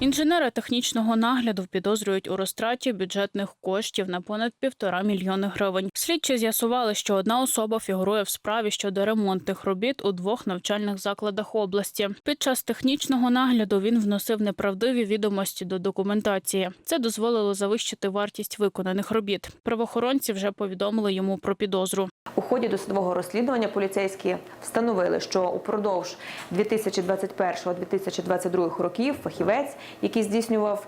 Інженера технічного нагляду підозрюють у розтраті бюджетних коштів на понад півтора мільйони гривень. Слідчі з'ясували, що одна особа фігурує в справі щодо ремонтних робіт у двох навчальних закладах області. Під час технічного нагляду він вносив неправдиві відомості до документації. Це дозволило завищити вартість виконаних робіт. Правоохоронці вже повідомили йому про підозру. Ході досудового розслідування поліцейські встановили, що упродовж 2021-2022 років фахівець, який здійснював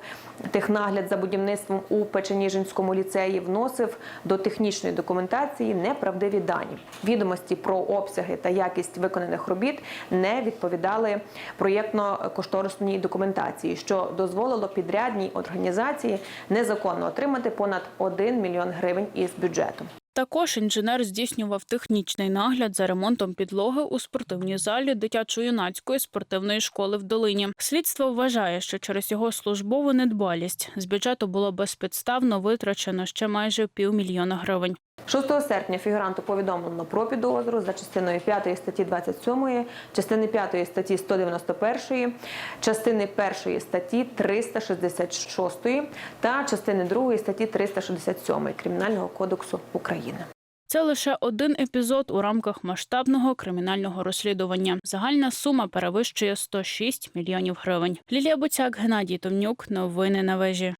технагляд за будівництвом у Печеніжинському ліцеї, вносив до технічної документації неправдиві дані. Відомості про обсяги та якість виконаних робіт не відповідали проєктно-кошторисній документації, що дозволило підрядній організації незаконно отримати понад 1 мільйон гривень із бюджету. Також інженер здійснював технічний нагляд за ремонтом підлоги у спортивній залі дитячо-юнацької спортивної школи в долині. Слідство вважає, що через його службову недбалість з бюджету було безпідставно витрачено ще майже півмільйона гривень. 6 серпня фігуранту повідомлено про підозру за частиною 5 статті 27, частини 5 статті 191, частини 1 статті 366 та частини 2 статті 367 Кримінального кодексу України. Це лише один епізод у рамках масштабного кримінального розслідування. Загальна сума перевищує 106 мільйонів гривень. Лілія Боцяк, Геннадій Томнюк. Новини на вежі.